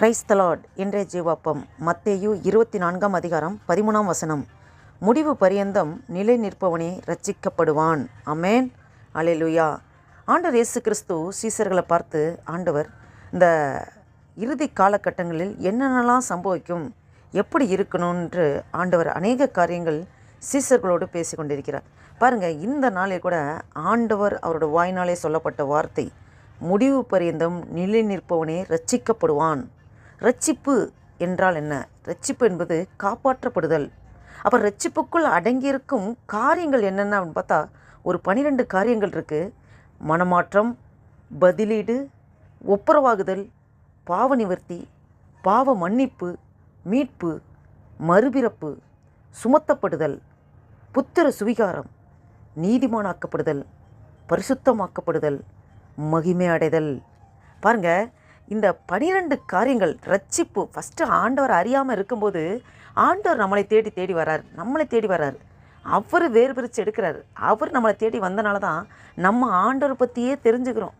கிரைஸ்தலாட் இன்றைய ஜீவாப்பம் மத்தேயு இருபத்தி நான்காம் அதிகாரம் பதிமூணாம் வசனம். முடிவு பரியந்தம் நிலை நிற்பவனே ரட்சிக்கப்படுவான் அமேன் அலையலுயா ஆண்டவர் இயேசு கிறிஸ்து சீசர்களை பார்த்து ஆண்டவர் இந்த இறுதி காலகட்டங்களில் என்னென்னலாம் சம்பவிக்கும்? எப்படி இருக்கணும்ன்று ஆண்டவர் அநேக காரியங்கள் சீசர்களோடு பேசி கொண்டிருக்கிறார் பாருங்கள் இந்த நாளில் கூட ஆண்டவர் அவரோட வாய்னாலே சொல்லப்பட்ட வார்த்தை. முடிவு பரியந்தம் நிலை நிற்பவனே ரட்சிக்கப்படுவான் ரட்சிப்பு என்றால் என்ன? ரட்சிப்பு என்பது காப்பாற்றப்படுதல். அப்போ ரட்சிப்புக்குள் அடங்கியிருக்கும் காரியங்கள் என்னென்ன அப்படின்னு பார்த்தா ஒரு பனிரெண்டு காரியங்கள் இருக்குது மனமாற்றம் பதிலீடு ஒப்புரவாகுதல் பாவ நிவர்த்தி பாவ மன்னிப்பு மீட்பு மறுபிறப்பு சுமத்தப்படுதல் புத்திர சுவிகாரம் நீதிமானாக்கப்படுதல் பரிசுத்தமாக்கப்படுதல் மகிமை அடைதல் பாருங்கள் இந்த பனிரெண்டு காரியங்கள் ரட்சிப்பு ஃபஸ்ட்டு ஆண்டவர் அறியாமல் இருக்கும்போது ஆண்டவர் நம்மளை தேடி தேடி வரார். நம்மளை தேடி வர்றார் அவர் வேறு பிரித்து எடுக்கிறார். அவர் நம்மளை தேடி வந்தனால தான் நம்ம ஆண்டவர் பற்றியே தெரிஞ்சுக்கிறோம்.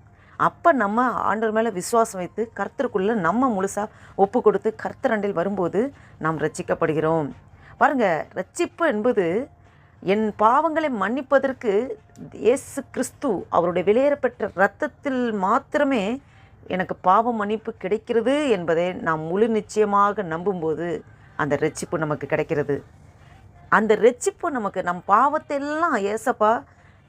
அப்போ நம்ம ஆண்டவர் மேலே விசுவாசம் வைத்து கர்த்தருக்குள்ளே நம்ம முழுசாக ஒப்பு கொடுத்து கர்த்தரண்டில் வரும்போது நாம் ரட்சிக்கப்படுகிறோம். பாருங்கள் ரட்சிப்பு என்பது என் பாவங்களை மன்னிப்பதற்கு இயேசு கிறிஸ்து அவருடைய வெளியேறப்பெற்ற இரத்தத்தில் மாத்திரமே எனக்கு பாவ மன்னிப்பு கிடைக்கிறது என்பதை நாம் முழு நிச்சயமாக நம்பும்போது அந்த ரட்சிப்பு நமக்கு கிடைக்கிறது. அந்த ரட்சிப்பு நமக்கு நம் பாவத்தை எல்லாம் ஏசப்பா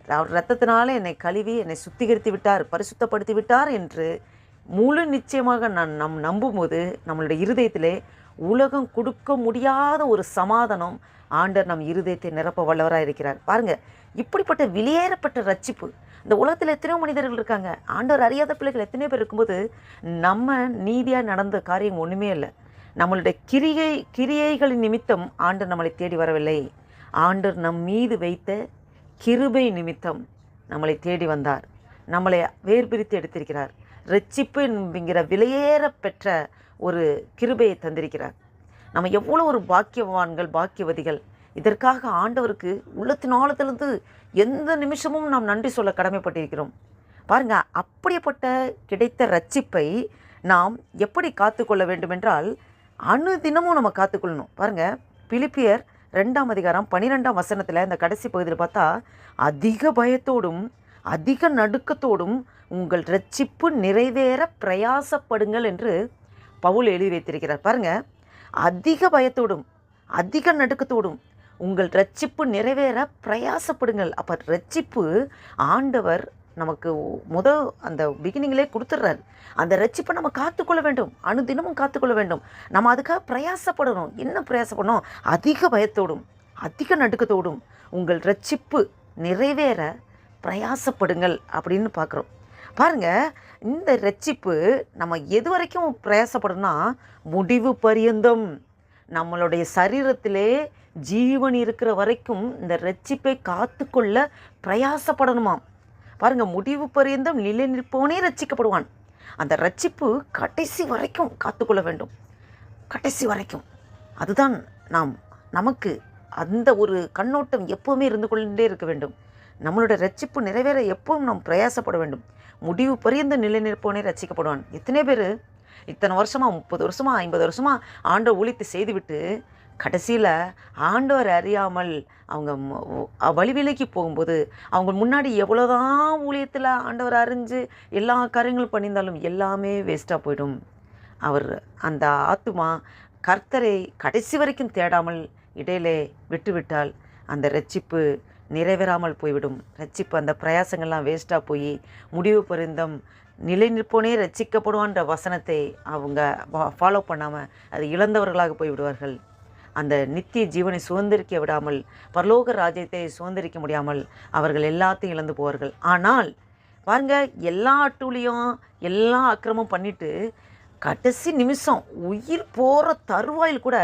அவர் ரத்தத்தினால என்னை கழுவி என்னை சுத்திகரித்து விட்டார் பரிசுத்தப்படுத்தி விட்டார் என்று முழு நிச்சயமாக நான் நம் நம்பும்போது நம்மளுடைய இருதயத்திலே உலகம் கொடுக்க முடியாத ஒரு சமாதானம் ஆண்டர் நம் இருதயத்தை நிரப்ப வல்லவராக இருக்கிறார் பாருங்கள் இப்படிப்பட்ட வெளியேறப்பட்ட ரட்சிப்பு இந்த உலகத்தில் எத்தனையோ மனிதர்கள் இருக்காங்க. ஆண்டவர் அறியாத பிள்ளைகள் எத்தனையோ பேர் இருக்கும்போது நம்ம நீதியாக நடந்த காரியம் ஒன்றுமே இல்லை. நம்மளுடைய கிரியை கிரியைகளின் நிமித்தம் ஆண்டர் நம்மளை தேடி வரவில்லை. ஆண்டர் நம் மீது வைத்த கிருபை நிமித்தம் நம்மளை தேடி வந்தார். நம்மளை வேர்பிரித்து எடுத்திருக்கிறார். ரட்சிப்பு என்கிற விலையேற பெற்ற ஒரு கிருபையை தந்திருக்கிறார். நம்ம எவ்வளோ ஒரு பாக்கியவான்கள் பாக்கியவதிகள் இதற்காக ஆண்டவருக்கு உள்ளத்தின் ஆழத்திலிருந்து எந்த நிமிஷமும் நாம் நன்றி சொல்ல கடமைப்பட்டிருக்கிறோம். பாருங்க அப்படிப்பட்ட கிடைத்த ரட்சிப்பை நாம் எப்படி காத்துக்கொள்ள வேண்டுமென்றால் அணுதினமும் நம்ம காத்துக்கொள்ளணும். பாருங்க பிலிப்பியர் ரெண்டாம் அதிகாரம் பன்னிரெண்டாம் வசனத்தில் இந்த கடைசி பகுதியில் பார்த்தா அதிக பயத்தோடும் அதிக நடுக்கத்தோடும் உங்கள் ரட்சிப்பு நிறைவேற பிரயாசப்படுங்கள் என்று பவுல் எழுதி வைத்திருக்கிறார். பாருங்க அதிக பயத்தோடும் அதிக நடுக்கத்தோடும் உங்கள் ரட்சிப்பு நிறைவேற பிரயாசப்படுங்கள். அப்போ ரட்சிப்பு ஆண்டவர் நமக்கு முத அந்த பிகினிங்லே கொடுத்துட்றாரு அந்த ரட்சிப்பை நம்ம காத்துக்கொள்ள வேண்டும். அனுதினமும் காத்துக்கொள்ள வேண்டும். நம்ம அதுக்காக பிரயாசப்படணும். என்ன பிரயாசப்படணும்? அதிக பயத்தோடும் அதிக நடுக்கத்தோடும் உங்கள் ரட்சிப்பு நிறைவேற பிரயாசப்படுங்கள் அப்படின்னு பார்க்குறோம். பாருங்க இந்த ரட்சிப்பு நம்ம எது வரைக்கும் பிரயாசப்படணும்னா முடிவு பரியந்தம். நம்மளுடைய சரீரத்திலே ஜீவன் இருக்கிற வரைக்கும் இந்த ரட்சிப்பை காத்துக்கொள்ள பிரயாசப்படணுமாம். பாருங்க முடிவு பரியந்தம் நிலை நிற்பவனே ரட்சிக்கப்படுவான். அந்த ரட்சிப்பு கடைசி வரைக்கும் காத்துக்கொள்ள வேண்டும். கடைசி வரைக்கும். அதுதான் நாம் நமக்கு அந்த ஒரு கண்ணோட்டம் எப்போவுமே இருந்து கொண்டே இருக்க வேண்டும். நம்மளோட ரட்சிப்பு நிறைவேற எப்பவும் நாம் பிரயாசப்பட வேண்டும். முடிவு பரியந்த நிலை நிற்பவனே ரட்சிக்கப்படுவான். எத்தனை பேர்? இத்தனை வருஷமாக முப்பது வருஷமாக ஐம்பது வருஷமாக ஆண்டவர் ஊழித்து செய்துவிட்டு கடைசியில் ஆண்டவர் அறியாமல் அவங்க வழிவிலைக்கு போகும்போது அவங்க முன்னாடி எவ்வளோதான் ஊழியத்தில் ஆண்டவர் அறிஞ்சு எல்லா காரியங்களும் பண்ணியிருந்தாலும் எல்லாமே வேஸ்ட்டாக போயிடும். அவர் அந்த ஆத்துமா கர்த்தரை கடைசி வரைக்கும் தேடாமல் இடையிலே விட்டுவிட்டால் அந்த ரட்சிப்பு நிறைவேறாமல் போய்விடும். ரட்சிப்பு அந்த பிரயாசங்கள்லாம் வேஸ்ட்டாக போய் முடிவு பருந்தம் நிலை நிற்போனே ரட்சிக்கப்படுவான்ற வசனத்தை அவங்க ஃபாலோ பண்ணாமல் அது இழந்தவர்களாக போய்விடுவார்கள். அந்த நித்திய ஜீவனை சுதந்திரிக்க விடாமல் பரலோக ராஜ்யத்தை சுதந்திரிக்க முடியாமல் அவர்கள் எல்லாத்தையும் இழந்து போவார்கள். ஆனால் பாருங்க எல்லா அட்டூழியம் எல்லா அக்கிரமும் பண்ணிவிட்டு கடைசி நிமிஷம் உயிர் போகிற தருவாயில் கூட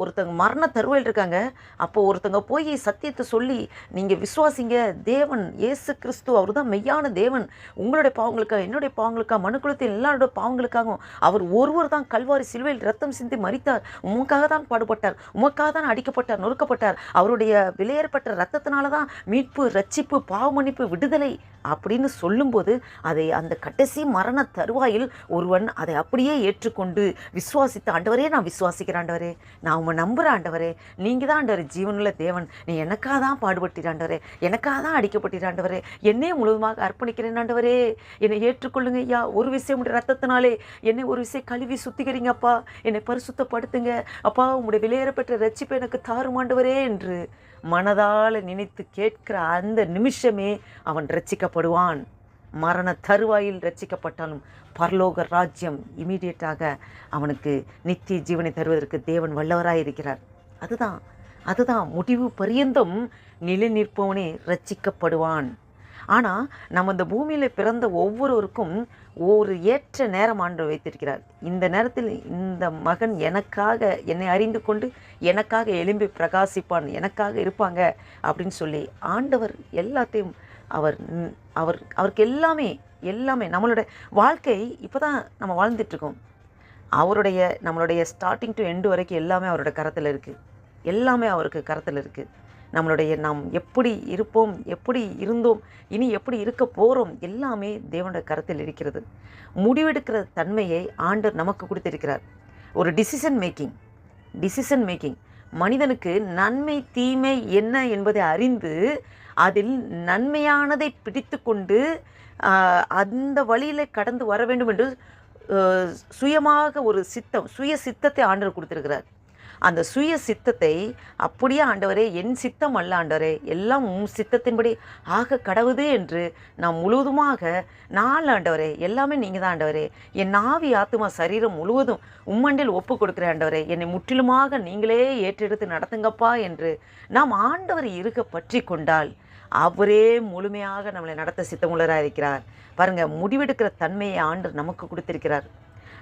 ஒருத்தங்க மரண தருவையில் இருக்காங்க. அப்போ ஒருத்தங்க போய் சத்தியத்தை சொல்லி நீங்கள் விசுவாசிங்க தேவன் இயேசு கிறிஸ்து அவர் தான் மெய்யான தேவன். உங்களுடைய பாவங்களுக்காக என்னுடைய பாவங்களுக்காக மனுக்குலத்தில் எல்லாருடைய பாவங்களுக்காகவும் அவர் ஒருவர் தான் கல்வாரி சிலுவையில் ரத்தம் சிந்தி மறித்தார் உமக்காக தான் பாடுபட்டார். உமக்காக தான் அடிக்கப்பட்டார் நொறுக்கப்பட்டார். அவருடைய விலையேற்பட்ட ரத்தத்தினால தான் மீட்பு ரட்சிப்பு பாவமன்னிப்பு விடுதலை அப்படின்னு சொல்லும்போது அதை அந்த கடைசி மரண தருவாயில் ஒருவன் அதை அப்படியே ஏற்றுக்கொண்டு விசுவாசித்த ஆண்டவரே நான் விசுவாசிக்கிறேன் ஆண்டவரே. நான் உம்மை நம்புகிற ஆண்டவரே. நீங்கள் தான் ஆண்டவர் ஜீவனுள்ள தேவன். நீ எனக்காக தான் பாடுபட்டிராண்டவரே எனக்காக தான் அடிக்கப்பட்டிராண்டவரே என்னையே முழுவதுமாக அர்ப்பணிக்கிறேன் ஆண்டவரே. என்னை ஏற்றுக்கொள்ளுங்க ஐயா. ஒரு விஷயம் உடைய ரத்தத்தினாலே என்னை ஒரு விஷயம் கழுவி சுத்திக்கிறீங்க அப்பா. என்னை பரிசுத்தப்படுத்துங்க. அப்பா உங்களுடைய விலையேறப்பெற்ற ரட்சிப்பை எனக்கு தாறுமாண்டவரே என்று மனதால் நினைத்து கேட்கிற அந்த நிமிஷமே அவன் ரட்சிக்கப்படுவான் மரண தருவாயில் ரட்சிக்கப்பட்டாலும் பரலோக ராஜ்யம் இமீடியட்டாக அவனுக்கு நித்திய ஜீவனை தருவதற்கு தேவன் வல்லவராக இருக்கிறார். அதுதான் அதுதான் முடிவு பரியந்தம் நிலை நிற்பவனே ரட்சிக்கப்படுவான் ஆனால் நம்ம இந்த பூமியில் பிறந்த ஒவ்வொருவருக்கும் ஒரு ஏற்ற நேரம் ஆண்டு வைத்திருக்கிறார். இந்த நேரத்தில் இந்த மகன் எனக்காக என்னை அறிந்து கொண்டு எனக்காக எழும்பி பிரகாசிப்பான் எனக்காக இருப்பாங்க அப்படின்னு சொல்லி ஆண்டவர் எல்லாத்தையும் அவர் அவர் அவருக்கு எல்லாமே எல்லாமே நம்மளோட வாழ்க்கை இப்போ தான் நம்ம வாழ்ந்துட்டுருக்கோம். அவருடைய நம்மளுடைய ஸ்டார்டிங் டு எண்டு வரைக்கும் எல்லாமே அவரோட கரத்தில் இருக்குது எல்லாமே அவருக்கு கரத்தில் இருக்குது நம்மளுடைய நாம் எப்படி இருப்போம் எப்படி இருந்தோம் இனி எப்படி இருக்க போகிறோம் எல்லாமே தேவனுடைய கரத்தில் இருக்கிறது. முடிவெடுக்கிற தன்மையை ஆண்டர் நமக்கு கொடுத்திருக்கிறார். ஒரு டிசிஷன் மேக்கிங் டிசிஷன் மேக்கிங் மனிதனுக்கு நன்மை தீமை என்ன என்பதை அறிந்து அதில் நன்மையானதை பிடித்து கொண்டு அந்த வழியில் கடந்து வர வேண்டும் என்று சுயமாக ஒரு சித்தம் சுய சித்தத்தை ஆண்டர் கொடுத்திருக்கிறார். அந்த சுய சித்தத்தை அப்படியே ஆண்டவரே என் சித்தம் அல்ல ஆண்டவரே எல்லாம் உம் சித்தத்தின்படி ஆக கடவுது என்று நான் முழுவதுமாக நாள் ஆண்டவரே எல்லாமே நீங்கள் தான் ஆண்டவரே. என் ஆவி ஆத்துமா சரீரம் முழுவதும் உம்மண்டில் ஒப்பு கொடுக்குற ஆண்டவரே. என்னை முற்றிலுமாக நீங்களே ஏற்றெடுத்து நடத்துங்கப்பா என்று நாம் ஆண்டவர் இருக்க பற்றி கொண்டால் அவரே முழுமையாக நம்மளை நடத்த சித்தமுள்ளராக இருக்கிறார் பாருங்க முடிவெடுக்கிற தன்மையை ஆண்டு நமக்கு கொடுத்திருக்கிறார்.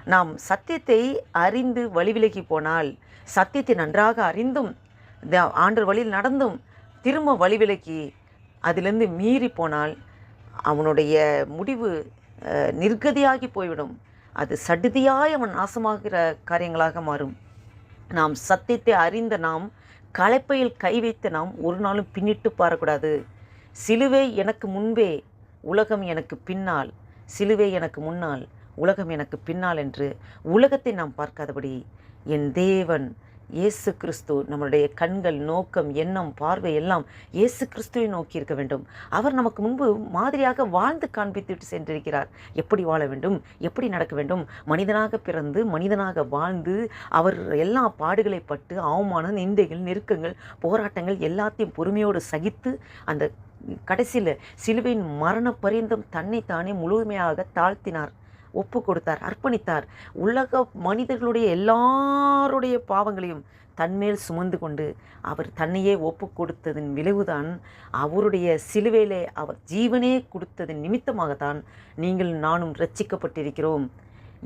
நாம் சத்தியத்தை அறிந்து வழிவிலகி போனால் சத்தியத்தை நன்றாக அறிந்தும் த- வழியில் நடந்தும் திரும்ப வழிவிலக்கி அதிலிருந்து மீறி போனால் அவனுடைய முடிவு நிர்கதியாகி போய்விடும். அது சடுதியாய் அவன் நாசமாகிற காரியங்களாக மாறும். நாம் சத்தியத்தை அறிந்த நாம் களைப்பையில் கை வைத்து நாம் ஒரு நாளும் பின்னிட்டு பாரக்கூடாது. சிலுவை எனக்கு முன்பே உலகம் எனக்கு பின்னால் சிலுவை எனக்கு முன்னால் உலகம் எனக்கு பின்னால் என்று உலகத்தை நாம் பார்க்காதபடி என் தேவன் இயேசு கிறிஸ்து நம்மளுடைய கண்கள் நோக்கம் எண்ணம் பார்வை எல்லாம் இயேசு கிறிஸ்துவை நோக்கி இருக்க வேண்டும். அவர் நமக்கு முன்பு மாதிரியாக வாழ்ந்து காண்பித்துவிட்டு சென்றிருக்கிறார். எப்படி வாழ வேண்டும்? எப்படி நடக்க வேண்டும்? மனிதனாக பிறந்து மனிதனாக வாழ்ந்து அவர் எல்லா பாடுகளை பட்டு அவமான நிந்தைகள் நெருக்கங்கள் போராட்டங்கள் எல்லாத்தையும் பொறுமையோடு சகித்து அந்த கடைசியில் சிலுவையின் மரண பரியந்தம் தன்னைத்தானே முழுமையாக தாழ்த்தினார். ஒப்பு கொடுத்தார் அர்ப்பணித்தார். உலக மனிதர்களுடைய எல்லாருடைய பாவங்களையும் தன்மேல் சுமந்து கொண்டு அவர் தன்னையே ஒப்பு கொடுத்ததின் விளைவுதான் அவருடைய சிலுவையிலே அவர் ஜீவனே கொடுத்ததின் நிமித்தமாகத்தான் நீங்கள் நானும் ரட்சிக்கப்பட்டிருக்கிறோம்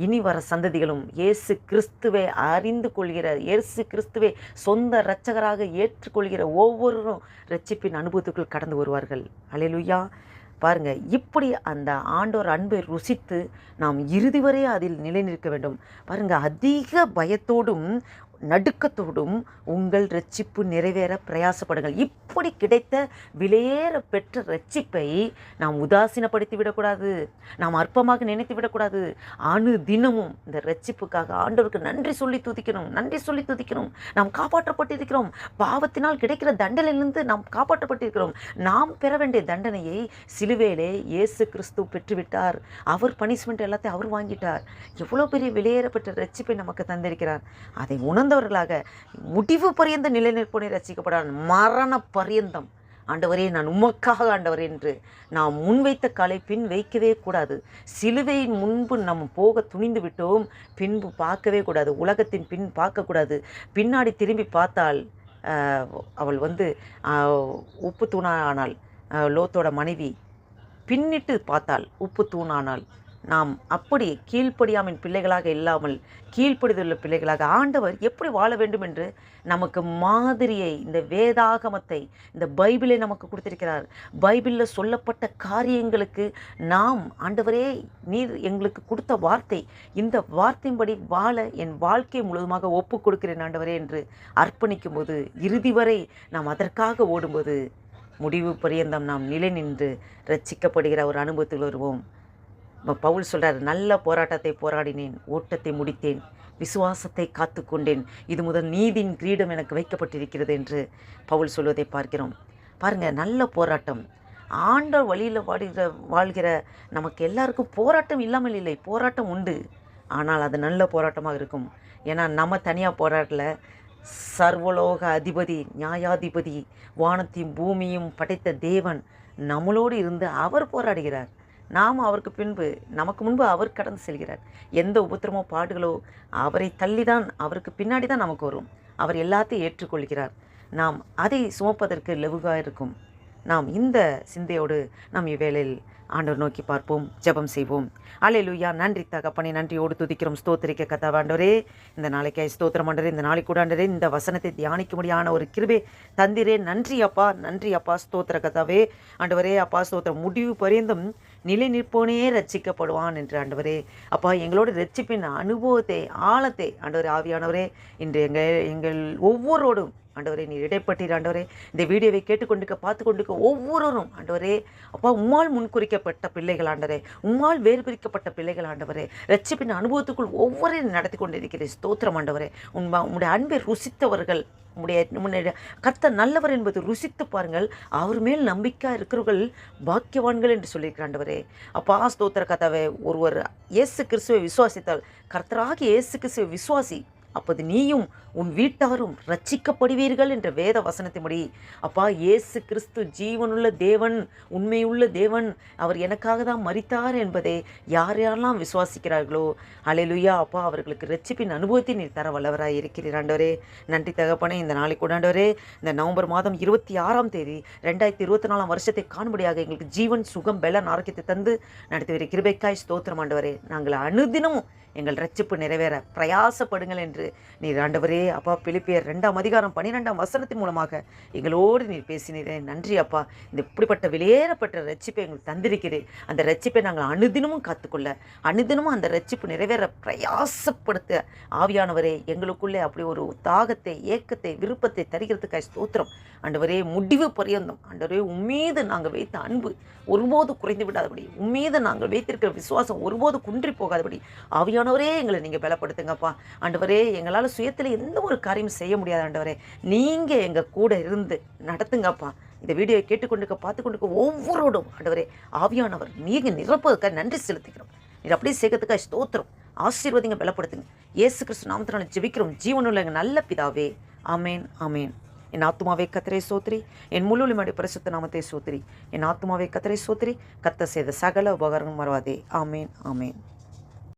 இனி வர சந்ததிகளும் இயேசு கிறிஸ்துவை அறிந்து கொள்கிற இயேசு கிறிஸ்துவை சொந்த இரட்சகராக ஏற்றுக்கொள்கிற ஒவ்வொருவரும் ரட்சிப்பின் அனுபவத்துக்குள் கடந்து வருவார்கள். அலையலுயா பாருங்க இப்படி அந்த ஆண்டோர் அன்பை ருசித்து நாம் இறுதி வரை அதில் நிலை நிற்க வேண்டும். பாருங்க அதிக பயத்தோடும் நடுக்கத்தோடும் உங்கள் ரட்சிப்பு நிறைவேற பிரயாசப்படுங்கள். இப்படி கிடைத்த விலையேற பெற்ற ரட்சிப்பை நாம் உதாசீனப்படுத்தி விடக்கூடாது நாம் அற்பமாக நினைத்து விடக்கூடாது. அணு தினமும் இந்த ரட்சிப்புக்காக ஆண்டவருக்கு நன்றி சொல்லி துதிக்கணும் நன்றி சொல்லி துதிக்கணும். நாம் காப்பாற்றப்பட்டிருக்கிறோம். பாவத்தினால் கிடைக்கிற தண்டனையிலிருந்து நாம் காப்பாற்றப்பட்டிருக்கிறோம். நாம் பெற வேண்டிய தண்டனையை சிலுவையிலே இயேசு கிறிஸ்து பெற்றுவிட்டார். அவர் பனிஷ்மெண்ட் எல்லாத்தையும் அவர் வாங்கிட்டார். எவ்வளோ பெரிய விலையேறப்பட்ட ரட்சிப்பை நமக்கு தந்திருக்கிறார். அதை இறந்தவர்களாக முடிவு பரியந்த நிலைநிற்பனை ரசிக்கப்படான் மரண பரியந்தம். ஆண்டவரே நான் உமக்காக ஆண்டவர் என்று நாம் முன்வைத்த காலை பின் வைக்கவே கூடாது. சிலுவையின் முன்பு நம் போக துணிந்து விட்டோம் பின்பு பார்க்கவே கூடாது. உலகத்தின் பின் பார்க்கக்கூடாது பின்னாடி திரும்பி பார்த்தால் அவள் வந்து உப்பு தூணா ஆனாள் லோத்தோட மனைவி பின்னிட்டு பார்த்தாள் உப்பு தூணானால் நாம் அப்படி கீழ்ப்படியாமின் பிள்ளைகளாக இல்லாமல் கீழ்ப்படிதுள்ள பிள்ளைகளாக ஆண்டவர் எப்படி வாழ வேண்டும் என்று நமக்கு மாதிரியை இந்த வேதாகமத்தை இந்த பைபிளை நமக்கு கொடுத்திருக்கிறார். பைபிளில் சொல்லப்பட்ட காரியங்களுக்கு நாம் ஆண்டவரே நீர் எங்களுக்கு கொடுத்த வார்த்தை இந்த வார்த்தையின்படி வாழ என் வாழ்க்கை முழுவதுமாக ஒப்பு கொடுக்கிறேன் ஆண்டவரே என்று அர்ப்பணிக்கும் போது இறுதி வரை நாம் அதற்காக ஓடும்போது முடிவு பரியந்தம் நாம் நிலை நின்று ரட்சிக்கப்படுகிற ஒரு அனுபவத்தில் வருவோம். பவுல் சொல்கிறார் நல்ல போராட்டத்தை போராடினேன் ஓட்டத்தை முடித்தேன் விசுவாசத்தை காத்துக்கொண்டேன் இது முதல் நீதியின் கிரீடம் எனக்கு வைக்கப்பட்டிருக்கிறது என்று பவுல் சொல்வதை பார்க்கிறோம். பாருங்க நல்ல போராட்டம். ஆண்டவர் வழியில் வாடுகிற வாழ்கிற நமக்கு எல்லாருக்கும் போராட்டம் இல்லாமல் இல்லை போராட்டம் உண்டு. ஆனால் அது நல்ல போராட்டமாக இருக்கும். ஏன்னா நம்ம தனியாக போராடல. சர்வலோக அதிபதி நியாயாதிபதி வானத்தையும் பூமியும் படைத்த தேவன் நம்மளோடு இருந்து அவர் போராடுகிறார். நாம் அவருக்கு பின்பு நமக்கு முன்பு அவர் கடந்து செல்கிறார். எந்த உபத்திரமோ பாடுகளோ அவரை தள்ளி தான் அவருக்கு பின்னாடி தான் நமக்கு வரும். அவர் எல்லாத்தையும் ஏற்றுக்கொள்கிறார். நாம் அதை சுமப்பதற்கு லெவுகாக இருக்கும் நாம் இந்த சிந்தையோடு நாம் இவ்வேளையில் ஆண்டவர் நோக்கி பார்ப்போம் ஜெபம் செய்வோம். அல்லேலூயா. நன்றி தகப்பனை நன்றியோடு துதிக்கிறோம். ஸ்தோத்திரிக்க கதாவாண்டவரே இந்த நாளைக்காய் ஸ்தோத்திரம் ஆண்டரே இந்த நாளைக்கு கூட இந்த வசனத்தை தியானிக்க முடியான ஒரு கிருபே தந்திரே. நன்றி அப்பா நன்றி அப்பா ஸ்தோத்திர கதாவே ஆண்டவரே அப்பா ஸ்தோத்திரம். முடிவு பரியந்தும் நிலை நிற்போனே ரட்சிக்கப்படுவான் என்று ஆண்டவரே. அப்பா எங்களோட ரட்சிப்பின் அனுபவத்தை ஆழத்தை ஆண்டவரே ஆவியானவரே இன்று எங்கள் எங்கள் ஒவ்வொருவரோடும் ஆண்டவரே நீர் இடைப்பட்டீர் ஆண்டவரே. இந்த வீடியோவை கேட்டுக்கொண்டுக்க பார்த்து கொண்டிருக்க ஒவ்வொருவரும் ஆண்டவரே அப்பா உம்மால் முன்குறிக்கப்பட்ட பிள்ளைகள் ஆண்டவரே உம்மால் வேறு பிரிக்கப்பட்ட பிள்ளைகள் ஆண்டவரே ரட்சிப்பின் அனுபவத்துக்குள் ஒவ்வொரு நடத்தி கொண்டிருக்கிறேன் ஸ்தோத்திரம் ஆண்டவரே. உண்மை உங்களுடைய அன்பை ருசித்தவர்கள் உடைய உம்முடைய கர்த்தர் நல்லவர் என்பது ருசித்து பாருங்கள். அவர் மேல் நம்பிக்கை இருக்கிறவர்கள் பாக்கியவான்கள் என்று சொல்லியிருக்கிறாண்டவரே அப்பா ஸ்தோத்திர கதாவை ஒருவர் இயேசு கிறிஸ்துவை விசுவாசித்தால் கர்த்தராகி இயேசு கிறிஸ்துவை விசுவாசி அப்போது நீயும் உன் வீட்டாரும் ரட்சிக்கப்படுவீர்கள் என்ற வேத வசனத்தின்படி அப்பா இயேசு கிறிஸ்து ஜீவனுள்ள தேவன் உண்மையுள்ள தேவன் அவர் எனக்காக தான் மறித்தார் என்பதை யார் யாரெல்லாம் விசுவாசிக்கிறார்களோ அலையிலுயா அப்பா அவர்களுக்கு ரட்சிப்பின் அனுபவத்தை நீர் தர வல்லவராக இருக்கிறீர். ஆண்டவரே நன்றி தகப்பனே இந்த நாளை கொண்டாண்டவரே இந்த நவம்பர் மாதம் இருபத்தி ஆறாம் தேதி ரெண்டாயிரத்தி இருபத்தி நாலாம் வருஷத்தை காணும்படியாக எங்களுக்கு ஜீவன் சுகம் பெலன் ஆரோக்கியத்தை தந்து நடத்தி கிருபைக்காய் ஸ்தோத்திரம் ஆண்டவரே நாங்கள் அனுதினமும் எங்கள் ரட்சிப்பு நிறைவேற பிரயாசப்படுங்கள் என்று நீர் ஆண்டவரே அப்பா பிலிப்பியர் ரெண்டாம் அதிகாரம் பன்னிரெண்டாம் வசனத்தின் மூலமாக எங்களோடு நீர் பேசினீரே. நன்றி அப்பா. இந்த இப்படிப்பட்ட வெளியேறப்பட்ட ரட்சிப்பை எங்களுக்கு தந்திருக்கிறேன் அந்த ரட்சிப்பை நாங்கள் அனுதினமும் காத்துக்கொள்ள அனுதினமும் அந்த ரட்சிப்பு நிறைவேற பிரயாசப்படுத்த. ஆவியானவரே எங்களுக்குள்ளே அப்படி ஒரு தாகத்தை ஏக்கத்தை விருப்பத்தை தருகிறதுக்காக ஸ்தோத்திரம். ஆண்டவரே முடிவு பரியந்தம். ஆண்டவரே உம்மீது நாங்கள் வைத்த அன்பு ஒருபோது குறைந்து விடாதபடி. உம்மீது நாங்கள் வைத்திருக்கிற விசுவாசம் ஒருபோது குன்றி போகாதபடி. ஆவியானவரே எங்களை நீங்கள் பலப்படுத்துங்கப்பா. ஆண்டவரே எங்களால் சுயத்தில் எந்த ஒரு காரியமும் செய்ய முடியாது ஆண்டவரே. நீங்கள் எங்கள் கூட இருந்து நடத்துங்கப்பா. இந்த வீடியோவை கேட்டுக்கொண்டுக்க பார்த்து ஒவ்வொருடும் ஒவ்வொருவரும் ஆண்டவரே ஆவியானவர் நீங்கள் நிரப்பதுக்காக நன்றி செலுத்திக்கிறோம் நீர் அப்படியே சேர்க்கறதுக்காக ஸ்தோத்திரம். ஆசீர்வதிங்க பலப்படுத்துங்க. இயேசு கிறிஸ்து நாமத்தினால ஜெபிக்கிறோம். ஜீவனுள்ள எங்கள் நல்ல பிதாவே. ஆமேன் ஆமேன். என் ஆத்துமாவே கத்தரை சோத்ரி. என் முள்ளுளிமடி பரிசுத்த நாமத்தை சோத்ரி. என் ஆத்துமாவே கத்தரை சோத்ரி. கத்த செய்த சகல உபகாரம் மறவாதே. ஆமேன் ஆமேன்.